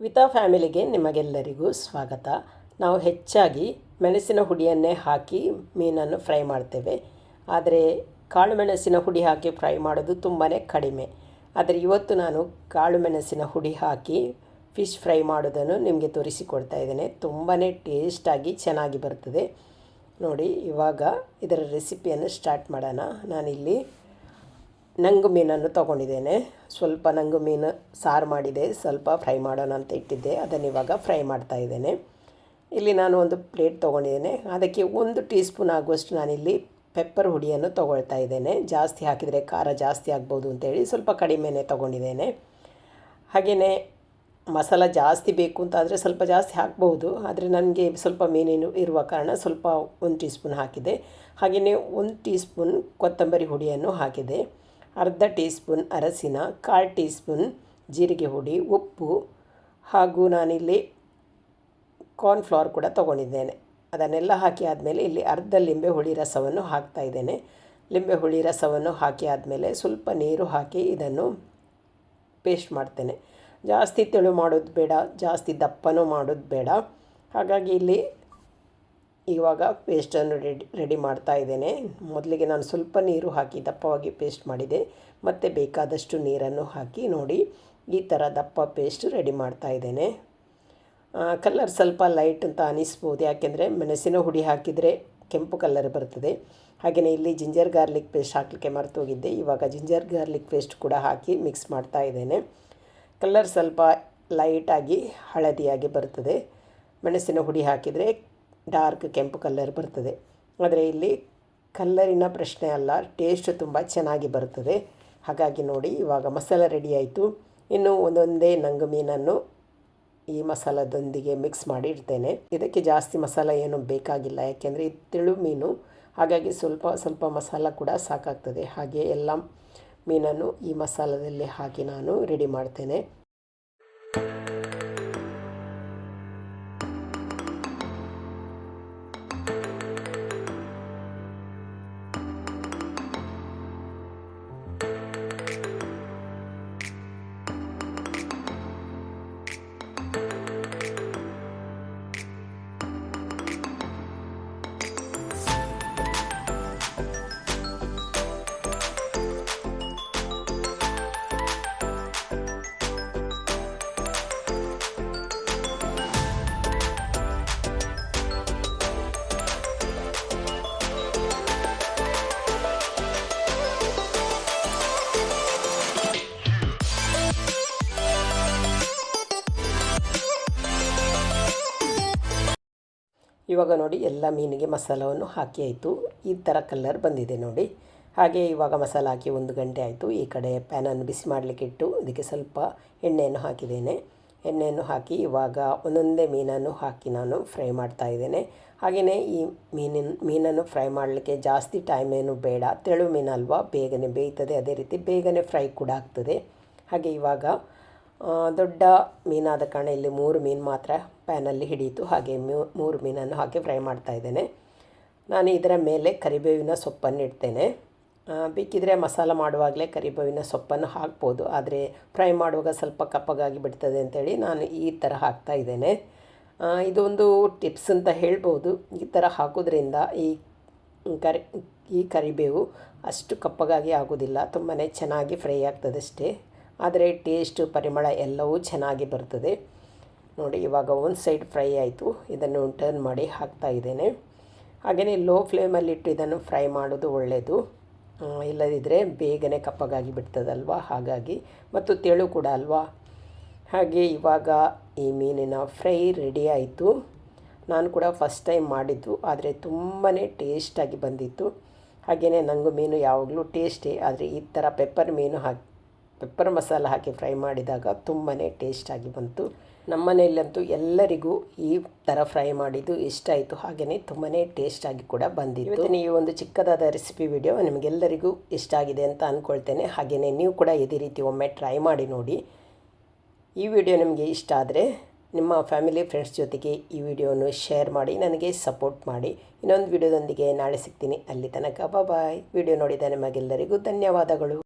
ವಿತಾ ಫ್ಯಾಮಿಲಿಗೆ ನಿಮಗೆಲ್ಲರಿಗೂ ಸ್ವಾಗತ. ನಾವು ಹೆಚ್ಚಾಗಿ ಮೆಣಸಿನ ಹುಡಿಯನ್ನೇ ಹಾಕಿ ಮೀನನ್ನು ಫ್ರೈ ಮಾಡ್ತೇವೆ. ಆದರೆ ಕಾಳು ಮೆಣಸಿನ ಹುಡಿ ಹಾಕಿ ಫ್ರೈ ಮಾಡೋದು ತುಂಬಾ ಕಡಿಮೆ. ಆದರೆ ಇವತ್ತು ನಾನು ಕಾಳು ಮೆಣಸಿನ ಹುಡಿ ಹಾಕಿ ಫಿಶ್ ಫ್ರೈ ಮಾಡೋದನ್ನು ನಿಮಗೆ ತೋರಿಸಿಕೊಡ್ತಾ ಇದ್ದೇನೆ. ತುಂಬಾ ಟೇಸ್ಟಾಗಿ ಚೆನ್ನಾಗಿ ಬರ್ತದೆ. ನೋಡಿ, ಇವಾಗ ಇದರ ರೆಸಿಪಿಯನ್ನು ಸ್ಟಾರ್ಟ್ ಮಾಡೋಣ. ನಾನಿಲ್ಲಿ ನಂಗು ಮೀನನ್ನು ತೊಗೊಂಡಿದ್ದೇನೆ. ಸ್ವಲ್ಪ ನಂಗು ಮೀನು ಸಾರು ಮಾಡಿದೆ. ಸ್ವಲ್ಪ ಫ್ರೈ ಮಾಡೋಣ ಅಂತ ಇಟ್ಟಿದ್ದೆ. ಅದನ್ನು ಇವಾಗ ಫ್ರೈ ಮಾಡ್ತಾ ಇದ್ದೇನೆ. ಇಲ್ಲಿ ನಾನು ಒಂದು ಪ್ಲೇಟ್ ತೊಗೊಂಡಿದ್ದೇನೆ. ಅದಕ್ಕೆ ಒಂದು ಟೀ ಸ್ಪೂನ್ ಆಗುವಷ್ಟು ನಾನಿಲ್ಲಿ ಪೆಪ್ಪರ್ ಹುಡಿಯನ್ನು ತೊಗೊಳ್ತಾ ಇದ್ದೇನೆ. ಜಾಸ್ತಿ ಹಾಕಿದರೆ ಖಾರ ಜಾಸ್ತಿ ಆಗ್ಬೋದು ಅಂತೇಳಿ ಸ್ವಲ್ಪ ಕಡಿಮೆನೇ ತೊಗೊಂಡಿದ್ದೇನೆ. ಹಾಗೆಯೇ ಮಸಾಲ ಜಾಸ್ತಿ ಬೇಕು ಅಂತಾದರೆ ಸ್ವಲ್ಪ ಜಾಸ್ತಿ ಹಾಕ್ಬೋದು. ಆದರೆ ನನಗೆ ಸ್ವಲ್ಪ ಮೀನಿನ ಇರುವ ಕಾರಣ ಸ್ವಲ್ಪ ಒಂದು ಟೀ ಸ್ಪೂನ್ ಹಾಕಿದೆ. ಹಾಗೆಯೇ ಒಂದು ಟೀ ಸ್ಪೂನ್ ಕೊತ್ತಂಬರಿ ಹುಡಿಯನ್ನು ಹಾಕಿದೆ. ಅರ್ಧ ಟೀ ಸ್ಪೂನ್ ಅರಸಿನ ಕಾಲು ಟೀ ಸ್ಪೂನ್ ಜೀರಿಗೆ ಹುಡಿ ಉಪ್ಪು ಹಾಗೂ ನಾನಿಲ್ಲಿ ಕಾರ್ನ್ಫ್ಲವರ್ ಕೂಡ ತೊಗೊಂಡಿದ್ದೇನೆ. ಅದನ್ನೆಲ್ಲ ಹಾಕಿ ಆದಮೇಲೆ ಇಲ್ಲಿ ಅರ್ಧ ಲಿಂಬೆ ಹುಳಿ ರಸವನ್ನು ಹಾಕ್ತಾ ಇದ್ದೇನೆ. ಲಿಂಬೆ ಹುಳಿ ರಸವನ್ನು ಹಾಕಿ ಆದಮೇಲೆ ಸ್ವಲ್ಪ ನೀರು ಹಾಕಿ ಇದನ್ನು ಪೇಸ್ಟ್ ಮಾಡ್ತೇನೆ. ಜಾಸ್ತಿ ತೆಳು ಮಾಡೋದು ಬೇಡ, ಜಾಸ್ತಿ ದಪ್ಪನೂ ಮಾಡೋದು ಬೇಡ. ಹಾಗಾಗಿ ಇಲ್ಲಿ ಇವಾಗ ಪೇಸ್ಟನ್ನು ರೆಡಿ ರೆಡಿ ಮಾಡ್ತಾ ಇದ್ದೇನೆ. ಮೊದಲಿಗೆ ನಾನು ಸ್ವಲ್ಪ ನೀರು ಹಾಕಿ ದಪ್ಪವಾಗಿ ಪೇಸ್ಟ್ ಮಾಡಿದೆ. ಮತ್ತು ಬೇಕಾದಷ್ಟು ನೀರನ್ನು ಹಾಕಿ ನೋಡಿ ಈ ಥರ ದಪ್ಪ ಪೇಸ್ಟ್ ರೆಡಿ ಮಾಡ್ತಾ ಇದ್ದೇನೆ. ಕಲ್ಲರ್ ಸ್ವಲ್ಪ ಲೈಟ್ ಅಂತ ಅನಿಸ್ಬೋದು. ಯಾಕೆಂದರೆ ಮೆಣಸಿನ ಹುಡಿ ಹಾಕಿದರೆ ಕೆಂಪು ಕಲರ್ ಬರ್ತದೆ. ಹಾಗೆಯೇ ಇಲ್ಲಿ ಜಿಂಜರ್ ಗಾರ್ಲಿಕ್ ಪೇಸ್ಟ್ ಹಾಕಲಿಕ್ಕೆ ಮರ್ತೋಗಿದ್ದೆ. ಇವಾಗ ಜಿಂಜರ್ ಗಾರ್ಲಿಕ್ ಪೇಸ್ಟ್ ಕೂಡ ಹಾಕಿ ಮಿಕ್ಸ್ ಮಾಡ್ತಾ ಇದ್ದೇನೆ. ಕಲ್ಲರ್ ಸ್ವಲ್ಪ ಲೈಟಾಗಿ ಹಳದಿಯಾಗಿ ಬರ್ತದೆ. ಮೆಣಸಿನ ಹುಡಿ ಹಾಕಿದರೆ ಡಾರ್ಕ್ ಕೆಂಪು ಕಲ್ಲರ್ ಬರ್ತದೆ. ಆದರೆ ಇಲ್ಲಿ ಕಲ್ಲರಿನ ಪ್ರಶ್ನೆ ಅಲ್ಲ, ಟೇಸ್ಟ್ ತುಂಬ ಚೆನ್ನಾಗಿ ಬರ್ತದೆ. ಹಾಗಾಗಿ ನೋಡಿ, ಇವಾಗ ಮಸಾಲ ರೆಡಿ ಆಯಿತು. ಇನ್ನು ಒಂದೊಂದೇ ನಂಗು ಮೀನನ್ನು ಈ ಮಸಾಲದೊಂದಿಗೆ ಮಿಕ್ಸ್ ಮಾಡಿ ಇಡ್ತೇನೆ ಇದಕ್ಕೆ ಜಾಸ್ತಿ ಮಸಾಲ ಏನು ಬೇಕಾಗಿಲ್ಲ, ಯಾಕೆಂದರೆ ಇದು ತೆಳು ಮೀನು, ಹಾಗಾಗಿ ಸ್ವಲ್ಪ ಸ್ವಲ್ಪ ಮಸಾಲ ಕೂಡ ಸಾಕಾಗ್ತದೆ. ಹಾಗೆ ಎಲ್ಲ ಮೀನನ್ನು ಈ ಮಸಾಲದಲ್ಲಿ ಹಾಕಿ ನಾನು ರೆಡಿ ಮಾಡ್ತೇನೆ. ಇವಾಗ ನೋಡಿ ಎಲ್ಲ ಮೀನಿಗೆ ಮಸಾಲವನ್ನು ಹಾಕಿ ಆಯಿತು. ಈ ಥರ ಕಲ್ಲರ್ ಬಂದಿದೆ ನೋಡಿ. ಹಾಗೆ ಇವಾಗ ಮಸಾಲ ಹಾಕಿ ಒಂದು ಗಂಟೆ ಆಯಿತು. ಈ ಕಡೆ ಪ್ಯಾನನ್ನು ಬಿಸಿ ಮಾಡಲಿಕ್ಕೆ ಇಟ್ಟು ಇದಕ್ಕೆ ಸ್ವಲ್ಪ ಎಣ್ಣೆಯನ್ನು ಹಾಕಿದ್ದೇನೆ. ಎಣ್ಣೆಯನ್ನು ಹಾಕಿ ಇವಾಗ ಒಂದೊಂದೇ ಮೀನನ್ನು ಹಾಕಿ ನಾನು ಫ್ರೈ ಮಾಡ್ತಾ ಇದ್ದೇನೆ. ಹಾಗೆಯೇ ಈ ಮೀನಿನ, ಮೀನನ್ನು ಫ್ರೈ ಮಾಡಲಿಕ್ಕೆ ಜಾಸ್ತಿ ಟೈಮ್ ಏನು ಬೇಡ. ತೆಳು ಮೀನಲ್ವಾ ಬೇಗನೆ ಬೇಯ್ತದೆ. ಅದೇ ರೀತಿ ಬೇಗನೆ ಫ್ರೈ ಕೂಡ ಆಗ್ತದೆ. ಹಾಗೆ ಇವಾಗ ದೊಡ್ಡ ಮೀನಾದ ಕಾರಣ ಇಲ್ಲಿ ಮೂರು ಮೀನು ಮಾತ್ರ ಪ್ಯಾನಲ್ಲಿ ಹಿಡಿಯಿತು. ಹಾಗೆ ಮೂರು ಮೀನನ್ನು ಹಾಕಿ ಫ್ರೈ ಮಾಡ್ತಾ ಇದ್ದೇನೆ. ನಾನು ಇದರ ಮೇಲೆ ಕರಿಬೇವಿನ ಸೊಪ್ಪನ್ನು ಇಡ್ತೇನೆ. ಬೇಕಿದ್ರೆ ಮಸಾಲ ಮಾಡುವಾಗಲೇ ಕರಿಬೇವಿನ ಸೊಪ್ಪನ್ನು ಹಾಕ್ಬೋದು. ಆದರೆ ಫ್ರೈ ಮಾಡುವಾಗ ಸ್ವಲ್ಪ ಕಪ್ಪಗಾಗಿ ಬಿಡ್ತದೆ ಅಂತೇಳಿ ನಾನು ಈ ಥರ ಹಾಕ್ತಾ ಇದ್ದೇನೆ. ಇದೊಂದು ಟಿಪ್ಸ್ ಅಂತ ಹೇಳ್ಬೋದು. ಈ ಥರ ಹಾಕೋದ್ರಿಂದ ಈ ಕರಿ, ಈ ಕರಿಬೇವು ಅಷ್ಟು ಕಪ್ಪಗಾಗಿ ಆಗೋದಿಲ್ಲ. ತುಂಬಾ ಚೆನ್ನಾಗಿ ಫ್ರೈ ಆಗ್ತದಷ್ಟೇ. ಆದರೆ ಟೇಸ್ಟು, ಪರಿಮಳ ಎಲ್ಲವೂ ಚೆನ್ನಾಗಿ ಬರ್ತದೆ. ನೋಡಿ, ಇವಾಗ ಒಂದು ಸೈಡ್ ಫ್ರೈ ಆಯಿತು. ಇದನ್ನು ಟರ್ನ್ ಮಾಡಿ ಹಾಕ್ತಾ ಇದ್ದೇನೆ. ಹಾಗೆಯೇ ಲೋ ಫ್ಲೇಮಲ್ಲಿಟ್ಟು ಇದನ್ನು ಫ್ರೈ ಮಾಡೋದು ಒಳ್ಳೆಯದು ಇಲ್ಲದಿದ್ದರೆ ಬೇಗನೆ ಕಪ್ಪಗಾಗಿ ಬಿಡ್ತದಲ್ವ? ಹಾಗಾಗಿ. ಮತ್ತು ತೆಳು ಕೂಡ ಅಲ್ವಾ? ಹಾಗೆ ಇವಾಗ ಈ ಮೀನಿನ ಫ್ರೈ ರೆಡಿ ಆಯಿತು. ನಾನು ಕೂಡ ಫಸ್ಟ್ ಟೈಮ್ ಮಾಡಿದ್ದು, ಆದರೆ ತುಂಬಾ ಟೇಸ್ಟಾಗಿ ಬಂದಿತ್ತು. ಹಾಗೆಯೇ ನನಗೂ ಮೀನು ಯಾವಾಗಲೂ ಟೇಸ್ಟಿ ಆದರೆ ಈ ಥರ ಪೆಪ್ಪರ್ ಮೀನು ಹಾಕಿ ಪೆಪ್ಪರ್ ಮಸಾಲ ಹಾಕಿ ಫ್ರೈ ಮಾಡಿದಾಗ ತುಂಬಾ ಟೇಸ್ಟಾಗಿ ಬಂತು. ನಮ್ಮ ಮನೆಯಲ್ಲಂತೂ ಎಲ್ಲರಿಗೂ ಈ ಥರ ಫ್ರೈ ಮಾಡಿದ್ದು ಇಷ್ಟ ಆಯಿತು. ಹಾಗೆಯೇ ತುಂಬಾ ಟೇಸ್ಟಾಗಿ ಕೂಡ ಬಂದಿತ್ತು. ಈ ಒಂದು ಚಿಕ್ಕದಾದ ರೆಸಿಪಿ ವಿಡಿಯೋ ನಿಮಗೆಲ್ಲರಿಗೂ ಇಷ್ಟ ಆಗಿದೆ ಅಂತ ಅಂದ್ಕೊಳ್ತೇನೆ ಹಾಗೆಯೇ ನೀವು ಕೂಡ ಇದೇ ರೀತಿ ಒಮ್ಮೆ ಟ್ರೈ ಮಾಡಿ ನೋಡಿ. ಈ ವಿಡಿಯೋ ನಿಮಗೆ ಇಷ್ಟ ಆದರೆ ನಿಮ್ಮ ಫ್ಯಾಮಿಲಿ ಫ್ರೆಂಡ್ಸ್ ಜೊತೆಗೆ ಈ ವಿಡಿಯೋವನ್ನು ಶೇರ್ ಮಾಡಿ, ನನಗೆ ಸಪೋರ್ಟ್ ಮಾಡಿ. ಇನ್ನೊಂದು ವಿಡಿಯೋದೊಂದಿಗೆ ನಾಳೆ ಸಿಗ್ತೀನಿ. ಅಲ್ಲಿ ತನಕ ಬಾಯ್ ವಿಡಿಯೋ ನೋಡಿದ ನಿಮಗೆಲ್ಲರಿಗೂ ಧನ್ಯವಾದಗಳು.